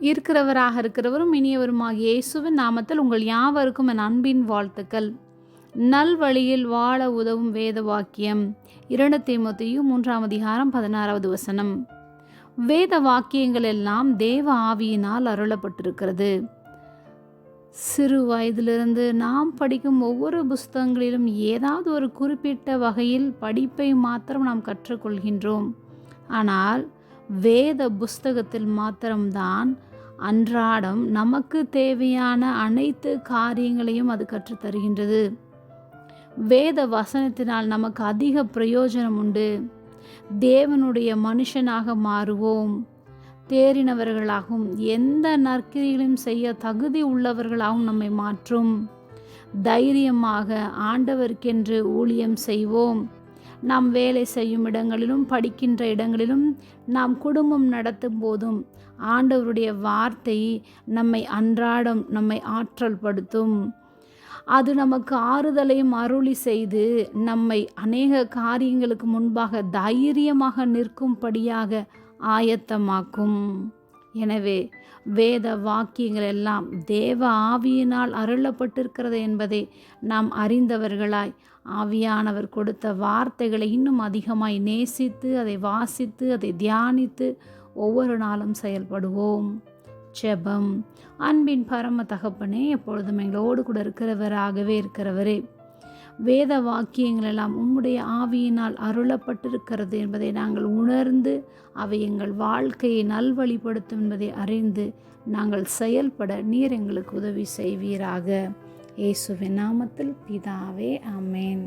இருக்கிறவராக இருக்கிறவரும் இனியவருமாகிய இயேசுவின் நாமத்தில் உங்கள் யாவருக்கும் என் அன்பின் வாழ்த்துக்கள். நல்வழியில் வாழ உதவும் வேத வாக்கியம் இரண்டு மூத்தையும் மூன்றாம் அதிகாரம் பதினாறாவது வசனம். வேத வாக்கியங்கள் எல்லாம் தேவ ஆவியினால் அருளப்பட்டிருக்கிறது. சிறு வயதிலிருந்து நாம் படிக்கும் ஒவ்வொரு புஸ்தகங்களிலும் ஏதாவது ஒரு குறிப்பிட்ட வகையில் படிப்பை மாத்திரம் நாம் கற்றுக்கொள்கின்றோம். ஆனால் வேத புஸ்தகத்தில் மாத்திரம்தான் அன்றாடம் நமக்கு தேவையான அனைத்து காரியங்களையும் அது கற்றுத்தருகின்றது வேத வசனத்தினால் நமக்கு அதிக பிரயோஜனம் உண்டு. தேவனுடைய மனுஷனாக மாறுவோம். தேறினவர்களாகவும் எந்த நற்கிரிகளையும் செய்ய தகுதி உள்ளவர்களாகவும் நம்மை மாற்றும். தைரியமாக ஆண்டவருக்கென்று ஊழியம் செய்வோம். நாம் வேலை செய்யும் இடங்களிலும் படிக்கின்ற இடங்களிலும் நாம் குடும்பம் நடத்தும் போதும் ஆண்டவருடைய வார்த்தை நம்மை அன்றாடம் நம்மை ஆற்றல் படுத்தும். அது நமக்கு ஆறுதலையும் அருளி செய்து நம்மை அநேக காரியங்களுக்கு முன்பாக தைரியமாக நிற்கும்படியாக ஆயத்தமாக்கும். எனவே வேத வாக்கியங்கள் எல்லாம் தேவ ஆவியினால் அருளப்பட்டிருக்கிறது என்பதை நாம் அறிந்தவர்களாய் ஆவியானவர் கொடுத்த வார்த்தைகளை இன்னும் அதிகமாய் நேசித்து அதை வாசித்து அதை தியானித்து ஒவ்வொரு நாளும் செயல்படுவோம். ஜெபம். அன்பின் பரம தகப்பனே எப்பொழுதும் எங்களோடு கூட இருக்கிறவராகவே இருக்கிறவரே வேத வாக்கியங்கள் எல்லாம் உம்முடைய ஆவியினால் அருளப்பட்டிருக்கிறது என்பதை நாங்கள் உணர்ந்து அவை எங்கள் வாழ்க்கையை நல்வழிப்படுத்தும் என்பதை அறிந்து நாங்கள் செயல்பட நீர் எங்களுக்கு உதவி செய்வீராக. இயேசுவின் நாமத்தில் பிதாவே அமேன்